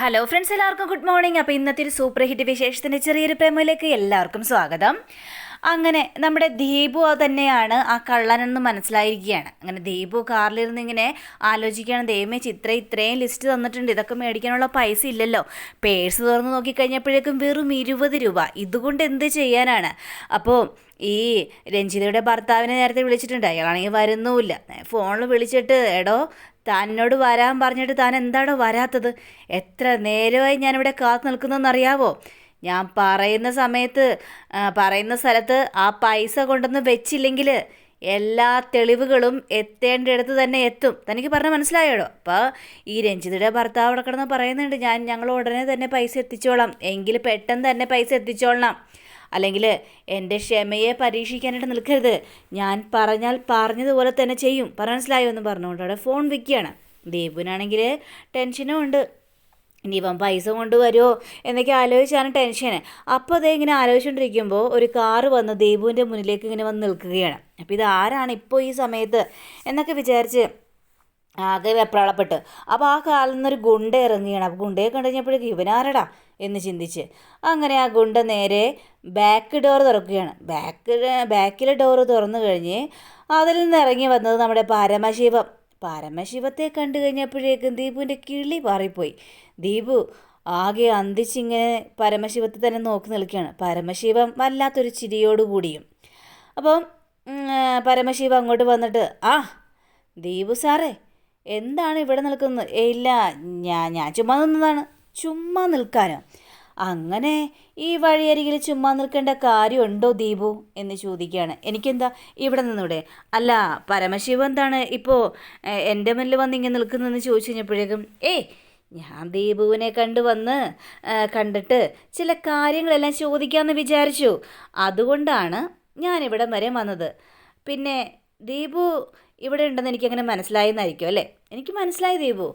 Hello friends എല്ലാവർക്കും good morning അപ്പോൾ ഇന്നത്തെ ഒരു സൂപ്പർ ഹിറ്റ് വിശേഷത്തിന്റെ ചെറിയൊരു പ്രേമയിലേക്ക് എല്ലാവർക്കും സ്വാഗതം. അങ്ങനെ നമ്മുടെ ദീപു തന്നെയാണ് ആ കള്ളനെന്ന് മനസ്സിലായിരിക്കുകയാണ്. അങ്ങനെ ദീപു കാറിലിരുന്ന് ഇങ്ങനെ ആലോചിക്കുകയാണ്. ദൈവമേ ചിത്ര ഇത്രയും ലിസ്റ്റ് തന്നിട്ടുണ്ട്. ഇതൊക്കെ മേടിക്കാനുള്ള പൈസ ഇല്ലല്ലോ. പേഴ്സ് തുറന്ന് നോക്കിക്കഴിഞ്ഞപ്പോഴേക്കും വെറും ഇരുപത് രൂപ. ഇതുകൊണ്ട് എന്ത് ചെയ്യാനാണ്? അപ്പോൾ ഈ രഞ്ജിതയുടെ ഭർത്താവിനെ നേരത്തെ വിളിച്ചിട്ടുണ്ട്. അയാളാണെങ്കിൽ വരുന്നുമില്ല. ഫോണിൽ വിളിച്ചിട്ട് എടോ തന്നോട് വരാൻ പറഞ്ഞിട്ട് താൻ എന്താണോ വരാത്തത്? എത്ര നേരമായി ഞാനിവിടെ കാത്തു നിൽക്കുന്നതെന്നറിയാവോ? ഞാൻ പറയുന്ന സമയത്ത് പറയുന്ന സ്ഥലത്ത് ആ പൈസ കൊണ്ടൊന്ന് വെച്ചില്ലെങ്കിൽ എല്ലാ തെളിവുകളും എത്തേണ്ടിടത്ത് തന്നെ എത്തും. തനിക്ക് പറഞ്ഞ മനസ്സിലായോടോ? അപ്പോൾ ഈ രഞ്ജിതയുടെ ഭർത്താവ് അവിടെ കിടന്ന് പറയുന്നുണ്ട് ഞാൻ ഞങ്ങൾ ഉടനെ തന്നെ പൈസ എത്തിച്ചോളാം. എങ്കിൽ പെട്ടെന്ന് തന്നെ പൈസ എത്തിച്ചോളണം. അല്ലെങ്കിൽ എന്റെ ക്ഷമയെ പരീക്ഷിക്കാനായിട്ട് നിൽക്കരുത്. ഞാൻ പറഞ്ഞാൽ പറഞ്ഞതുപോലെ തന്നെ ചെയ്യും. പറ മനസ്സിലായോ എന്ന് പറഞ്ഞുകൊണ്ട് അവിടെ ഫോൺ വിൽക്കുകയാണ് ദീപുവിനാണെങ്കിൽ ടെൻഷനും ഉണ്ട്. ഇനി ഇവൻ പൈസ കൊണ്ടുവരുമോ എന്നൊക്കെ ആലോചിച്ചാണ് ടെൻഷൻ അപ്പോൾ അതേ ഇങ്ങനെ ആലോചിച്ചുകൊണ്ടിരിക്കുമ്പോൾ ഒരു കാറ് വന്ന് ദീപുവിന്റെ മുന്നിലേക്ക് ഇങ്ങനെ വന്ന് നിൽക്കുകയാണ്. അപ്പോൾ ഇത് ആരാണ് ഇപ്പോൾ ഈ സമയത്ത് എന്നൊക്കെ വിചാരിച്ച് ആകെ വെപ്രാളപ്പെട്ട്. അപ്പോൾ ആ കാലിൽ നിന്നൊരു ഗുണ്ട ഇറങ്ങുകയാണ്. അപ്പോൾ ഗുണ്ടയെ കണ്ടു കഴിഞ്ഞപ്പോഴേക്കും ഇവനാരടാ? എന്ന് ചിന്തിച്ച്. അങ്ങനെ ആ ഗുണ്ട നേരെ ബാക്ക് ഡോർ തുറക്കുകയാണ്. ബാക്ക് ബാക്കിലെ ഡോർ തുറന്നു കഴിഞ്ഞ് അതിൽ നിന്ന് ഇറങ്ങി വന്നത് നമ്മുടെ പരമശിവം. പരമശിവത്തെ കണ്ടു കഴിഞ്ഞപ്പോഴേക്കും ദീപുവിന്റെ കിളി പാറിപ്പോയി ദീപു ആകെ അന്തിച്ചിങ്ങനെ പരമശിവത്തെ തന്നെ നോക്കി നിൽക്കുകയാണ്. പരമശിവം വല്ലാത്തൊരു ചിരിയോടുകൂടിയും അപ്പം പരമശിവ അങ്ങോട്ട് വന്നിട്ട് ആ ദീപു സാറേ എന്താണ് ഇവിടെ നിൽക്കുന്നത്? ഇല്ല ഞാൻ ഞാൻ ചുമ്മാ നിന്നതാണ്. ചുമ്മാ നിൽക്കാനോ? അങ്ങനെ ഈ വഴിയരികിൽ ചുമ്മാ നിൽക്കേണ്ട കാര്യമുണ്ടോ ദീപു? എന്ന് ചോദിക്കുകയാണ്. എനിക്കെന്താ ഇവിടെ നിന്നൂടെ? അല്ല പരമശിവ എന്താണ് ഇപ്പോൾ എന്റെ മുന്നിൽ വന്ന് ഇങ്ങനെ നിൽക്കുന്നതെന്ന് ചോദിച്ചു കഴിഞ്ഞപ്പോഴേക്കും ഏയ് ഞാൻ ദീപുവിനെ കണ്ടു വന്ന് കണ്ടിട്ട് ചില കാര്യങ്ങളെല്ലാം ചോദിക്കാമെന്ന് വിചാരിച്ചു. അതുകൊണ്ടാണ് ഞാൻ വരെ വന്നത്. പിന്നെ ദീപു ഇവിടെ ഉണ്ടെന്ന് എനിക്കങ്ങനെ മനസ്സിലായെന്നായിരിക്കും അല്ലേ? എനിക്ക് മനസ്സിലായി ദീപു.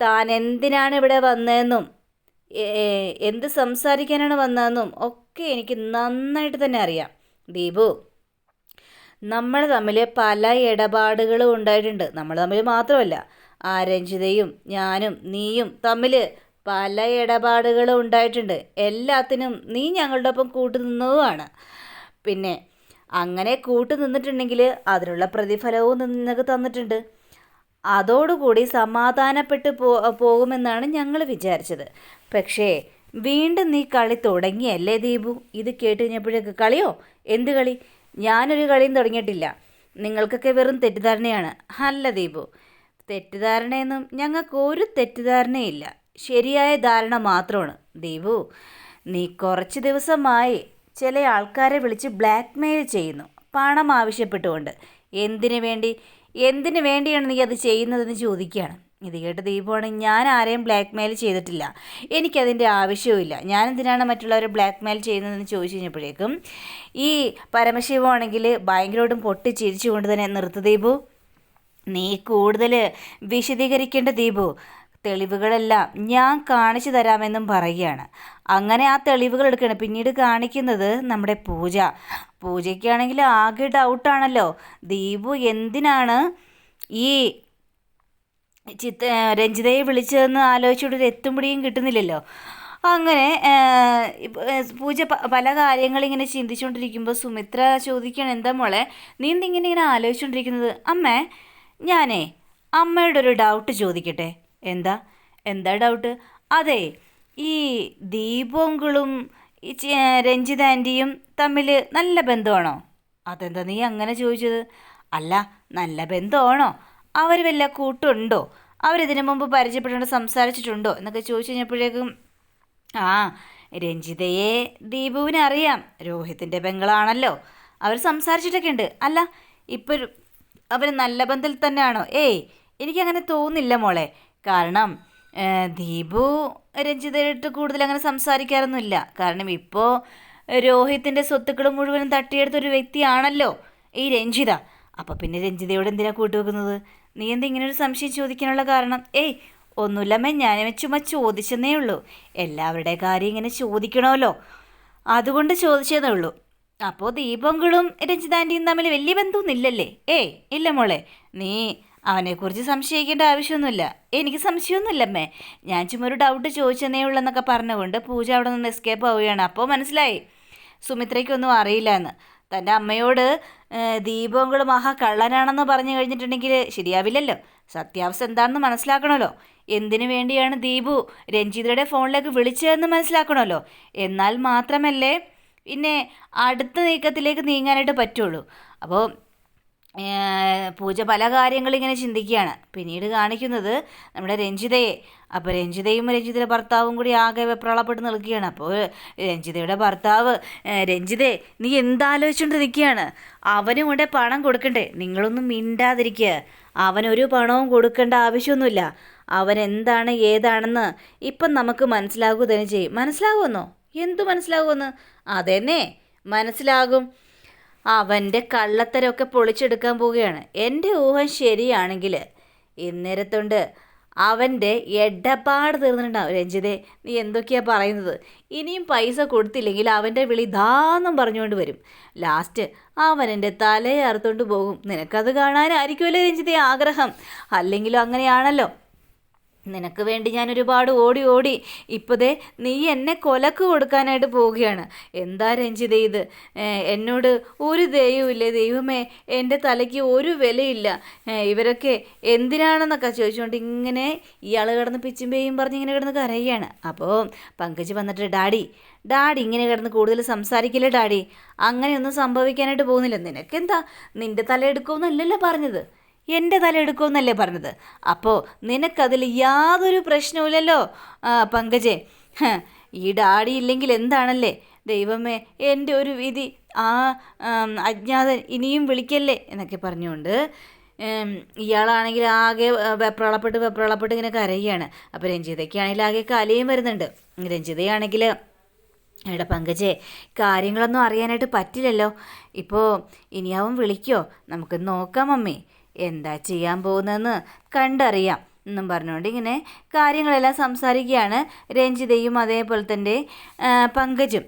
താൻ എന്തിനാണ് ഇവിടെ വന്നതെന്നും എന്ത് സംസാരിക്കാനാണ് വന്നതെന്നും ഒക്കെ എനിക്ക് നന്നായിട്ട് തന്നെ അറിയാം. ദീപു നമ്മൾ തമ്മിൽ പല ഇടപാടുകളും ഉണ്ടായിട്ടുണ്ട്. നമ്മൾ തമ്മിൽ മാത്രമല്ല ആ രഞ്ജിതയും ഞാനും നീയും തമ്മിൽ പല ഇടപാടുകളും ഉണ്ടായിട്ടുണ്ട്. എല്ലാത്തിനും നീ ഞങ്ങളുടെ ഒപ്പം കൂട്ടു നിന്നതുമാണ്. പിന്നെ അങ്ങനെ കൂട്ടു നിന്നിട്ടുണ്ടെങ്കിൽ അതിനുള്ള പ്രതിഫലവും നിനക്ക് തന്നിട്ടുണ്ട്. അതോടുകൂടി സമാധാനപ്പെട്ട് പോ പോകുമെന്നാണ് ഞങ്ങൾ വിചാരിച്ചത്. പക്ഷേ വീണ്ടും നീ കളി തുടങ്ങിയല്ലേ ദീപു? ഇത് കേട്ട് കഴിഞ്ഞപ്പോഴേക്ക് കളിയോ? എന്ത് കളി? ഞാനൊരു കളിയും തുടങ്ങിയിട്ടില്ല. നിങ്ങൾക്കൊക്കെ വെറും തെറ്റിദ്ധാരണയാണ്. അല്ല ദീപു തെറ്റിദ്ധാരണയൊന്നും ഞങ്ങൾക്ക് ഒരു തെറ്റിദ്ധാരണയില്ല. ശരിയായ ധാരണ മാത്രമാണ്. ദീപു നീ കുറച്ച് ദിവസമായി ചില ആൾക്കാരെ വിളിച്ച് ബ്ലാക്ക്മെയിൽ ചെയ്യുന്നു. പണം ആവശ്യപ്പെട്ടുകൊണ്ട്. എന്തിനു വേണ്ടി? എന്തിനു വേണ്ടിയാണ് നീ അത് ചെയ്യുന്നതെന്ന് ചോദിക്കുകയാണ്. ഇത് കേട്ട് ദീപമാണെങ്കിൽ ഞാൻ ആരെയും ബ്ലാക്ക് മെയിൽ ചെയ്തിട്ടില്ല. എനിക്കതിന്റെ ആവശ്യവുമില്ല. ഞാൻ എന്തിനാണ് മറ്റുള്ളവരെ ബ്ലാക്ക് മെയിൽ ചെയ്യുന്നതെന്ന് ചോദിച്ചു കഴിഞ്ഞപ്പോഴേക്കും ഈ പരമശിവമാണെങ്കിൽ ഭയങ്കരമായിട്ടും പൊട്ടി ചിരിച്ചുകൊണ്ട് തന്നെ നിർത്തു ദീപു. നീ കൂടുതൽ വിശദീകരിക്കേണ്ട ദീപു. തെളിവുകളെല്ലാം ഞാൻ കാണിച്ചു തരാമെന്നും പറയുകയാണ്. അങ്ങനെ ആ തെളിവുകൾ എടുക്കുകയാണ്. പിന്നീട് കാണിക്കുന്നത് നമ്മുടെ പൂജ. പൂജയ്ക്കാണെങ്കിൽ ആകെ ഡൗട്ടാണല്ലോ ദീപു എന്തിനാണ് ഈ ചിത്ത രഞ്ജിതയെ വിളിച്ചതെന്ന് ആലോചിച്ചുകൊണ്ട് ഒരു എത്തും കിട്ടുന്നില്ലല്ലോ. അങ്ങനെ പൂജ പല കാര്യങ്ങളിങ്ങനെ ചിന്തിച്ചുകൊണ്ടിരിക്കുമ്പോൾ സുമിത്ര ചോദിക്കുകയാണ് എന്താ മോളെ നീ എന്തിങ്ങനെ ഇങ്ങനെ ആലോചിച്ചുകൊണ്ടിരിക്കുന്നത്? അമ്മേ ഞാനേ അമ്മയുടെ ഒരു ഡൗട്ട് ചോദിക്കട്ടെ. എന്താ? എന്താ ഡൗട്ട് അതെ ഈ ദീപോങ്കിളും ഈ രഞ്ജിത ആന്റിയും തമ്മിൽ നല്ല ബന്ധമാണോ? അതെന്താ നീ അങ്ങനെ ചോദിച്ചത്? അല്ല നല്ല ബന്ധമാണോ? അവർ വല്ല കൂട്ടുണ്ടോ? അവരിതിനു മുമ്പ് പരിചയപ്പെട്ടുകൊണ്ട് സംസാരിച്ചിട്ടുണ്ടോ? എന്നൊക്കെ ചോദിച്ചു കഴിഞ്ഞപ്പോഴേക്കും ആ രഞ്ജിതയെ ദീപുവിനെ അറിയാം. രോഹിത്തിന്റെ പെങ്ങളാണല്ലോ അവർ സംസാരിച്ചിട്ടൊക്കെ ഉണ്ട്. അല്ല ഇപ്പോൾ അവർ നല്ല ബന്ധത്തിൽ തന്നെയാണോ? ഏയ് എനിക്കങ്ങനെ തോന്നില്ല മോളെ. കാരണം ദീപു രഞ്ജിതയായിട്ട് കൂടുതൽ അങ്ങനെ സംസാരിക്കാറൊന്നുമില്ല. കാരണം ഇപ്പോൾ രോഹിത്തിന്റെ സ്വത്തുക്കൾ മുഴുവനും തട്ടിയെടുത്ത ഒരു വ്യക്തിയാണല്ലോ ഈ രഞ്ജിത. അപ്പോൾ പിന്നെ രഞ്ജിതയോട് എന്തിനാ കൂട്ടുവെക്കുന്നത്? നീ എന്താ ഇങ്ങനെ ഒരു സംശയം ചോദിക്കാനുള്ള കാരണം? ഏയ് ഒന്നുമില്ലമ്മേ ഞാൻ ചുമ്മാ ചോദിച്ചെന്നേ ഉള്ളൂ. എല്ലാവരുടെ കാര്യം ഇങ്ങനെ ചോദിക്കണമല്ലോ. അതുകൊണ്ട് ചോദിച്ചതേ ഉള്ളൂ. അപ്പോൾ ദീപങ്ങളും രഞ്ജിതാന്റെയും തമ്മിൽ വലിയ ബന്ധമൊന്നുമില്ലല്ലേ? ഏയ് ഇല്ല മോളെ. നീ അവനെക്കുറിച്ച് സംശയിക്കേണ്ട ആവശ്യമൊന്നുമില്ല. എനിക്ക് സംശയമൊന്നുമില്ലമ്മേ. ഞാൻ ചുമ്മാ ഒരു ഡൗട്ട് ചോദിച്ചെന്നേ ഉള്ളെന്നൊക്കെ പറഞ്ഞുകൊണ്ട് പൂജ അവിടെ നിന്ന് എസ്കേപ്പ് ആവുകയാണ്. അപ്പോൾ മനസ്സിലായി? സുമിത്രയ്ക്കൊന്നും അറിയില്ല എന്ന് തന്റെ അമ്മയോട് ദീപങ്ങൾ മഹാ കള്ളനാണെന്ന് പറഞ്ഞു കഴിഞ്ഞിട്ടുണ്ടെങ്കിൽ ശരിയാവില്ലല്ലോ. സത്യാവസ്ഥ എന്താണെന്ന് മനസ്സിലാക്കണമല്ലോ. എന്തിനു വേണ്ടിയാണ് ദീപു രഞ്ജിതയുടെ ഫോണിലേക്ക് വിളിച്ചതെന്ന് മനസ്സിലാക്കണമല്ലോ. എന്നാൽ മാത്രമല്ലേ പിന്നെ അടുത്ത നീക്കത്തിലേക്ക് നീങ്ങാനായിട്ട് പറ്റുള്ളൂ. അപ്പോൾ പൂജ പല കാര്യങ്ങളിങ്ങനെ ചിന്തിക്കുകയാണ്. പിന്നീട് കാണിക്കുന്നത് നമ്മുടെ രഞ്ജിതയെ. അപ്പോൾ രഞ്ജിതയും രഞ്ജിതയുടെ ഭർത്താവും കൂടി ആകെ വെപ്രാളപ്പെട്ട് നിൽക്കുകയാണ്. അപ്പോൾ രഞ്ജിതയുടെ ഭർത്താവ് രഞ്ജിതേ നീ എന്താലോചിച്ചുകൊണ്ട് നിൽക്കുകയാണ് അവനും കൊണ്ട് പണം കൊടുക്കണ്ടേ? നിങ്ങളൊന്നും മിണ്ടാതിരിക്കുക. അവനൊരു പണവും കൊടുക്കേണ്ട ആവശ്യമൊന്നുമില്ല. അവൻ എന്താണ് ഏതാണെന്ന് ഇപ്പം നമുക്ക് മനസ്സിലാകുക തന്നെ ചെയ്യും. മനസ്സിലാകുമെന്നോ എന്തു മനസ്സിലാകുമെന്ന് അതെന്നെ. മനസ്സിലാകും. അവന്റെ കള്ളത്തരമൊക്കെ പൊളിച്ചെടുക്കാൻ പോവുകയാണ്. എന്റെ ഊഹം ശരിയാണെങ്കിൽ ഇന്നേരത്തുണ്ട് അവന്റെ എടപ്പാട് തീർന്നിട്ടുണ്ടാവും. രഞ്ജിതേ നീ എന്തൊക്കെയാണ് പറയുന്നത്? ഇനിയും പൈസ കൊടുത്തില്ലെങ്കിൽ അവന്റെ വിളി ദാന്നും പറഞ്ഞുകൊണ്ട് വരും. ലാസ്റ്റ് അവൻ എന്റെ തലയെ അറുത്തോണ്ട് പോകും. നിനക്കത് കാണാനായിരിക്കുമല്ലോ രഞ്ജിതേ ആഗ്രഹം? അല്ലെങ്കിലും അങ്ങനെയാണല്ലോ. നിനക്ക് വേണ്ടി ഞാൻ ഒരുപാട് ഓടി ഓടി ഇപ്പോഴേ നീ എന്നെ കൊലക്ക് കൊടുക്കാനായിട്ട് പോവുകയാണ്. എന്താ രഞ്ജിത ഇത്? എന്നോട് ഒരു ദയവുമില്ലേ ദൈവമേ എന്റെ തലയ്ക്ക് ഒരു വിലയില്ല. ഇവരൊക്കെ എന്തിനാണെന്നൊക്കെ ചോദിച്ചുകൊണ്ട് ഇങ്ങനെ ഇയാൾ കിടന്ന് പിച്ചും പേയും പറഞ്ഞ് ഇങ്ങനെ കിടന്ന് കരയുകയാണ്. അപ്പോൾ പങ്കജ് വന്നിട്ട് ഡാഡി ഡാഡി ഇങ്ങനെ കിടന്ന് കൂടുതൽ സംസാരിക്കില്ല ഡാഡി? അങ്ങനെയൊന്നും സംഭവിക്കാനായിട്ട് പോകുന്നില്ല. നിനക്കെന്താ? നിന്റെ തല എടുക്കുമെന്നല്ലല്ലോ പറഞ്ഞത്. എന്റെ തല എടുക്കുമെന്നല്ലേ പറഞ്ഞത്. അപ്പോൾ നിനക്കതിൽ യാതൊരു പ്രശ്നവുമില്ലല്ലോ. പങ്കജേ ഈ ഡാഡി ഇല്ലെങ്കിൽ എന്താണല്ലേ? ദൈവമേ എന്റെ ഒരു വിധി ആ അജ്ഞാതൻ ഇനിയും വിളിക്കല്ലേ? എന്നൊക്കെ പറഞ്ഞുകൊണ്ട് ഇയാളാണെങ്കിൽ ആകെ വെപ്രാളപ്പെട്ട് വെപ്രാളപ്പെട്ട് ഇങ്ങനെ കരയുകയാണ്. അപ്പോൾ രഞ്ജിതയ്ക്കാണെങ്കിൽ ആകെ കലയും വരുന്നുണ്ട്. രഞ്ജിതയാണെങ്കിൽ എടാ പങ്കജേ കാര്യങ്ങളൊന്നും അറിയാനായിട്ട് പറ്റില്ലല്ലോ. ഇപ്പോൾ ഇനിയാവും വിളിക്കോ? നമുക്ക് നോക്കാം മമ്മി. എന്താ ചെയ്യാൻ പോകുന്നതെന്ന് കണ്ടറിയാം എന്നും പറഞ്ഞുകൊണ്ട് ഇങ്ങനെ കാര്യങ്ങളെല്ലാം സംസാരിക്കുകയാണ് രഞ്ജിതയും അതേപോലെ തന്നെ പങ്കജും.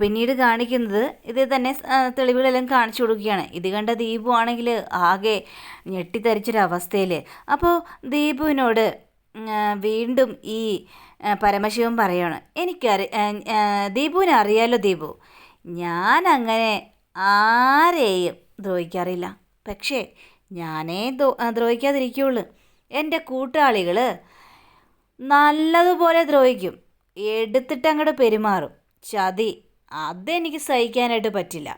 പിന്നീട് കാണിക്കുന്നത് ഇത് തന്നെ തെളിവുകളെല്ലാം കാണിച്ചു കൊടുക്കുകയാണ്. ഇത് കണ്ട ദീപു ആണെങ്കിൽ ആകെ ഞെട്ടിത്തരിച്ചൊരവസ്ഥയിൽ അപ്പോൾ ദീപുവിനോട് വീണ്ടും ഈ പരമശിവൻ പറയാണ് എനിക്കറി ദീപുവിനെ അറിയാലോ ദീപു? ഞാൻ അങ്ങനെ ആരെയും ദ്രോഹിക്കാറില്ല. പക്ഷേ ഞാനേ ദ്രോഹിക്കാതിരിക്കുള്ളൂ. എന്റെ കൂട്ടാളികൾ നല്ലതുപോലെ ദ്രോഹിക്കും. എടുത്തിട്ട് അങ്ങോട്ട് പെരുമാറും. ചതി അതെനിക്ക് സഹിക്കാനായിട്ട് പറ്റില്ല.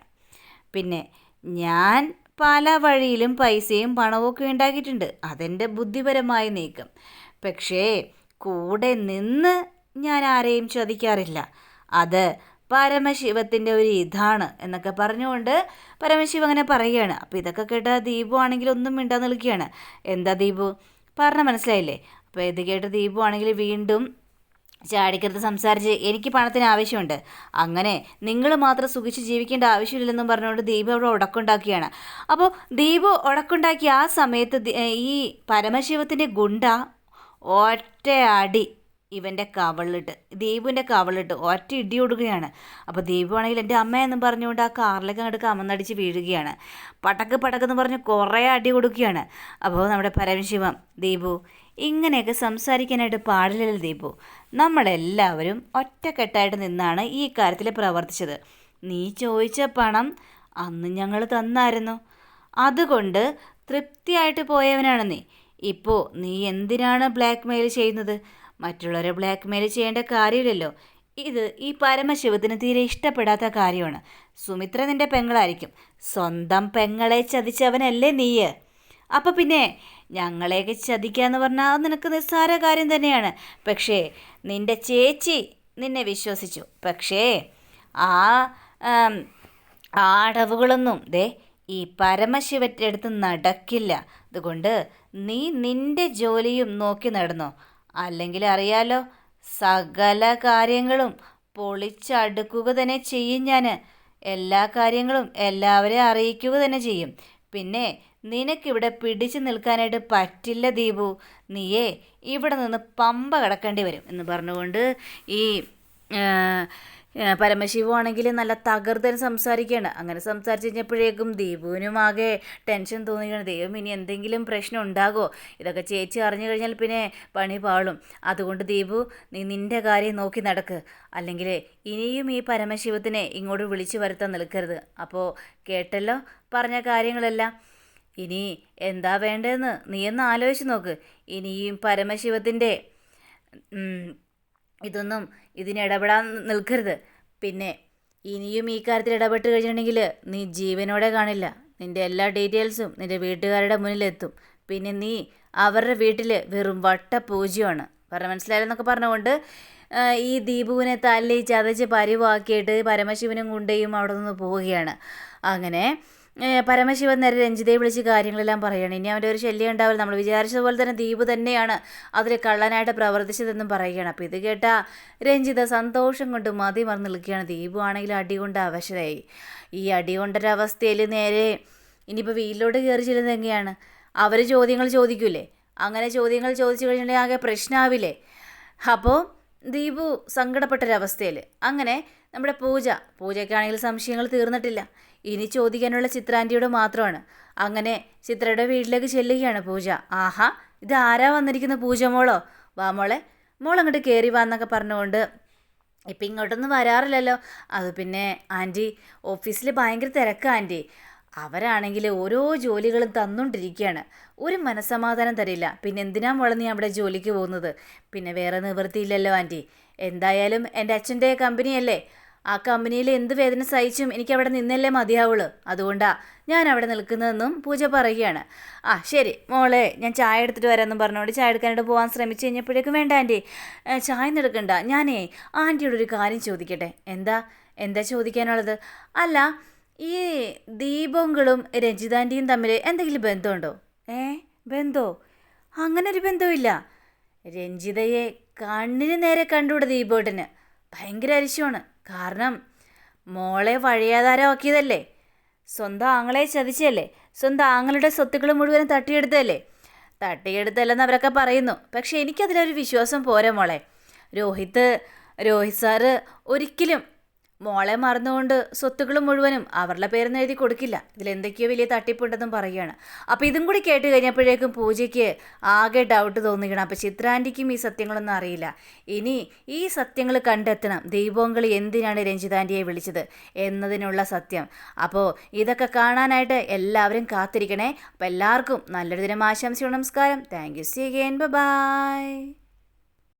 പിന്നെ ഞാൻ പല വഴിയിലും പൈസയും പണവും ഉണ്ടാക്കിയിട്ടുണ്ട്. അതെന്റെ ബുദ്ധിപരമായ നീക്കം. പക്ഷേ കൂടെ നിന്ന് ഞാൻ ആരെയും ചതിക്കാറില്ല. അത് പരമശിവത്തിന്റെ ഒരു ഇതാണ് എന്നൊക്കെ പറഞ്ഞുകൊണ്ട് പരമശിവ അങ്ങനെ പറയുകയാണ്. അപ്പോൾ ഇതൊക്കെ കേട്ട ദീപു ആണെങ്കിൽ ഒന്നും മിണ്ടാൻ നിൽക്കുകയാണ്. എന്താ ദീപു? പറഞ്ഞ മനസ്സിലായില്ലേ? അപ്പോൾ ഇത് കേട്ട ദീപു ആണെങ്കിൽ വീണ്ടും ചാടിക്കരുത് സംസാരിച്ച് എനിക്ക് പണത്തിന് ആവശ്യമുണ്ട്. അങ്ങനെ നിങ്ങൾ മാത്രം സുഖിച്ച് ജീവിക്കേണ്ട ആവശ്യമില്ലെന്നും പറഞ്ഞുകൊണ്ട് ദീപ് അവിടെ ഉടക്കുണ്ടാക്കിയാണ് അപ്പോൾ ദീപ് ഉടക്കുണ്ടാക്കിയ ആ സമയത്ത് ഈ പരമശിവത്തിന്റെ ഗുണ്ട ഒറ്റ അടി ഇവന്റെ കവളിട്ട് ദേവുവിന്റെ കവളിട്ട് ഒറ്റ ഇടി ഓടുകയാണ് അപ്പോൾ ദേവു ആണെങ്കിൽ എന്റെ അമ്മയെന്നും പറഞ്ഞുകൊണ്ട് ആ കാറിലേക്ക് അങ്ങോട്ട് കമന്നടിച്ച് വീഴുകയാണ്. പടക്ക് പടക്കെന്ന് പറഞ്ഞ് കുറേ അടി കൊടുക്കുകയാണ് അപ്പോൾ നമ്മുടെ പരമശിവം ദീപു ഇങ്ങനെയൊക്കെ സംസാരിക്കാനായിട്ട് പാടില്ലല്ലോ ദീപു നമ്മളെല്ലാവരും ഒറ്റക്കെട്ടായിട്ട് നിന്നാണ് ഈ കാര്യത്തിൽ പ്രവർത്തിച്ചത്. നീ ചോദിച്ച പണം അന്ന് ഞങ്ങൾ തന്നായിരുന്നു. അതുകൊണ്ട് തൃപ്തിയായിട്ട് പോയവനാണ് നീ. ഇപ്പോൾ നീ എന്തിനാണ് ബ്ലാക്ക് മെയിൽ ചെയ്യുന്നത്? മറ്റുള്ളവരെ ബ്ലാക്ക് മെയിൽ ചെയ്യേണ്ട കാര്യമില്ലല്ലോ. ഇത് ഈ പരമശിവത്തിന് തീരെ ഇഷ്ടപ്പെടാത്ത കാര്യമാണ്. സുമിത്ര നിന്റെ പെങ്ങളായിരിക്കും. സ്വന്തം പെങ്ങളെ ചതിച്ചവനല്ലേ നീയ്. അപ്പോൾ പിന്നെ ഞങ്ങളെയൊക്കെ ചതിക്കുക എന്ന് പറഞ്ഞാൽ അത് നിനക്ക് നിസ്സാര കാര്യം തന്നെയാണ്. പക്ഷേ നിന്റെ ചേച്ചി നിന്നെ വിശ്വസിച്ചു. പക്ഷേ ആ ആടവുകളൊന്നും ദേ ഈ പരമശിവന്റെ അടുത്ത് നടക്കില്ല. അതുകൊണ്ട് നീ നിന്റെ ജോലിയും നോക്കി നടന്നോ. അല്ലെങ്കിൽ അറിയാലോ സകല കാര്യങ്ങളും പൊളിച്ചടുക്കുക തന്നെ ചെയ്യും ഞാൻ എല്ലാ കാര്യങ്ങളും എല്ലാവരെയും അറിയിക്കുക തന്നെ ചെയ്യും. പിന്നെ നിനക്കിവിടെ പിടിച്ചു നിൽക്കാനായിട്ട് പറ്റില്ല ദീപു. നീയേ ഇവിടെ നിന്ന് പമ്പ കിടക്കേണ്ടി വരും എന്ന് പറഞ്ഞുകൊണ്ട് ഈ പരമശിവമാണെങ്കിൽ നല്ല തകർത്തൻ സംസാരിക്കുകയാണ് അങ്ങനെ സംസാരിച്ച് കഴിഞ്ഞപ്പോഴേക്കും ദീപുവിനും ആകെ ടെൻഷൻ തോന്നിയാണ് ദൈവം ഇനി എന്തെങ്കിലും പ്രശ്നം ഉണ്ടാകുമോ ഇതൊക്കെ ചേച്ചി അറിഞ്ഞു കഴിഞ്ഞാൽ പിന്നെ പണി പാളും. അതുകൊണ്ട് ദീപു നീ നിന്റെ കാര്യം നോക്കി നടക്ക്. അല്ലെങ്കിൽ ഇനിയും ഈ പരമശിവത്തിനെ ഇങ്ങോട്ട് വിളിച്ചു വരുത്താൻ നിൽക്കരുത്. അപ്പോൾ കേട്ടല്ലോ പറഞ്ഞ കാര്യങ്ങളെല്ലാം. ഇനി എന്താ വേണ്ടതെന്ന് നീ ഒന്ന് ആലോചിച്ച് നോക്ക്. ഇനിയും പരമശിവത്തിന്റെ ഉം, ഇതിന് ഇടപെടാൻ നിൽക്കരുത്. പിന്നെ ഇനിയും ഈ കാര്യത്തിൽ ഇടപെട്ട് കഴിഞ്ഞിട്ടുണ്ടെങ്കിൽ നീ ജീവനോടെ കാണില്ല. നിന്റെ എല്ലാ ഡീറ്റെയിൽസും നിന്റെ വീട്ടുകാരുടെ മുന്നിലെത്തും. പിന്നെ നീ അവരുടെ വീട്ടിൽ വെറും വട്ട പൂജ്യമാണ് പറഞ്ഞ മനസ്സിലായെന്നൊക്കെ പറഞ്ഞുകൊണ്ട് ഈ ദീപുവിനെ തല്ലി ചതച്ച് പരിവാക്കിയിട്ട് പരമശിവനും കുണ്ടയും അവിടെ നിന്ന് പോവുകയാണ്. അങ്ങനെ പരമശിവൻ നേരെ രഞ്ജിതയെ വിളിച്ച് കാര്യങ്ങളെല്ലാം പറയണം. ഇനി അവന്റെ ഒരു ശല്യം ഉണ്ടാവില്ല. നമ്മൾ വിചാരിച്ചതുപോലെ തന്നെ ദീപ് തന്നെയാണ് അതിൽ കള്ളനായിട്ട് പ്രവർത്തിച്ചതെന്നും പറയുകയാണ്. അപ്പോൾ ഇത് കേട്ട രഞ്ജിത സന്തോഷം കൊണ്ട് മതി മറന്ന് നിൽക്കുകയാണ്. ദീപു ആണെങ്കിൽ അടി കൊണ്ട് അവശരായി. ഈ അടി കൊണ്ടൊരവസ്ഥയിൽ നേരെ ഇനിയിപ്പോൾ വീട്ടിലോട്ട് കയറി ചെല്ലുന്നത് എങ്ങനെയാണ്? അവർ ചോദ്യങ്ങൾ ചോദിക്കൂലേ? അങ്ങനെ ചോദ്യങ്ങൾ ചോദിച്ചു കഴിഞ്ഞിട്ടുണ്ടെങ്കിൽ ആകെ പ്രശ്നമാവില്ലേ അപ്പോൾ ദീപു സങ്കടപ്പെട്ടൊരവസ്ഥയിൽ. അങ്ങനെ നമ്മുടെ പൂജ പൂജയ്ക്കാണെങ്കിൽ സംശയങ്ങൾ തീർന്നിട്ടില്ല. ഇനി ചോദിക്കാനുള്ള ചിത്രാന്റിയോട് മാത്രമാണ്. അങ്ങനെ ചിത്രയുടെ വീട്ടിലേക്ക് ചെല്ലുകയാണ് പൂജ. ആഹാ ഇത് ആരാ വന്നിരിക്കുന്ന പൂജ മോളോ? വാ മോളെ മോൾ അങ്ങോട്ട് കയറി വാ എന്നൊക്കെ പറഞ്ഞുകൊണ്ട് ഇപ്പം ഇങ്ങോട്ടൊന്നും വരാറില്ലല്ലോ. അത് പിന്നെ ആന്റി ഓഫീസിൽ ഭയങ്കര തിരക്ക് ആന്റി. അവരാണെങ്കിൽ ഓരോ ജോലികളും തന്നുകൊണ്ടിരിക്കുകയാണ് ഒരു മനസ്സമാധാനം തരില്ല. പിന്നെ എന്തിനാ മോളെ നീ അവിടെ ജോലിക്ക് പോകുന്നത്? പിന്നെ വേറെ നിവൃത്തിയില്ലല്ലോ ആന്റി. എന്തായാലും എന്റെ അച്ഛന്റെ കമ്പനിയല്ലേ. ആ കമ്പനിയിൽ എന്ത് വേദന സഹിച്ചും എനിക്ക് അവിടെ നിന്നല്ലേ മതിയാവുള്ളൂ. അതുകൊണ്ടാ ഞാൻ അവിടെ നിൽക്കുന്നതെന്നും പൂജ പറയുകയാണ്. ആ ശരി മോളെ ഞാൻ ചായ എടുത്തിട്ട് വരാമെന്നും പറഞ്ഞുകൊണ്ട് ചായ എടുക്കാനായിട്ട് പോകാൻ ശ്രമിച്ചു കഴിഞ്ഞപ്പോഴേക്കും വേണ്ട ആന്റി. ചായ എടുക്കണ്ട. ഞാനേ ആന്റിയോട് ഒരു കാര്യം ചോദിക്കട്ടെ. എന്താ? എന്താ ചോദിക്കാനുള്ളത്? അല്ല ഈ ദീപങ്ങളും രഞ്ജിതാന്റെയും തമ്മിൽ എന്തെങ്കിലും ബന്ധമുണ്ടോ? ഏ ബന്ധോ? അങ്ങനെ ഒരു ബന്ധമില്ല രഞ്ജിതയെ കണ്ണിന് നേരെ കണ്ടുകൂടെ ദീപോട്ടന്. ഭയങ്കര അരിശമാണ്. കാരണം മോളെ വഴിയാധാരമാക്കിയതല്ലേ? സ്വന്തം ആങ്ങളെ ചതിച്ചല്ലേ സ്വന്തം ആങ്ങളുടെ സ്വത്തുക്കൾ മുഴുവനും തട്ടിയെടുത്തല്ലേ തട്ടിയെടുത്തല്ലെന്ന് അവരൊക്കെ പറയുന്നു. പക്ഷേ എനിക്കതിലൊരു വിശ്വാസം പോരാ മോളെ. രോഹിത്ത് രോഹിത് സാറ് ഒരിക്കലും മോളെ മറന്നുകൊണ്ട് സ്വത്തുക്കൾ മുഴുവനും അവരുടെ പേരെന്ന് എഴുതി കൊടുക്കില്ല. ഇതിലെന്തൊക്കെയോ വലിയ തട്ടിപ്പുണ്ടെന്നും പറയുകയാണ്. അപ്പോൾ ഇതും കൂടി കേട്ട് കഴിഞ്ഞപ്പോഴേക്കും പൂജയ്ക്ക് ആകെ ഡൗട്ട് തോന്നിക്കണം അപ്പോൾ ചിത്രാന്റിക്കും ഈ സത്യങ്ങളൊന്നും അറിയില്ല. ഇനി ഈ സത്യങ്ങൾ കണ്ടെത്തണം. ദൈവങ്ങൾ എന്തിനാണ് രഞ്ജിതാന്റിയെ വിളിച്ചത് എന്നതിനുള്ള സത്യം. അപ്പോൾ ഇതൊക്കെ കാണാനായിട്ട് എല്ലാവരും കാത്തിരിക്കണേ. അപ്പോൾ എല്ലാവർക്കും നല്ലൊരു ദിനം ആശംസിക്കണം നമസ്കാരം. Thank you see again bye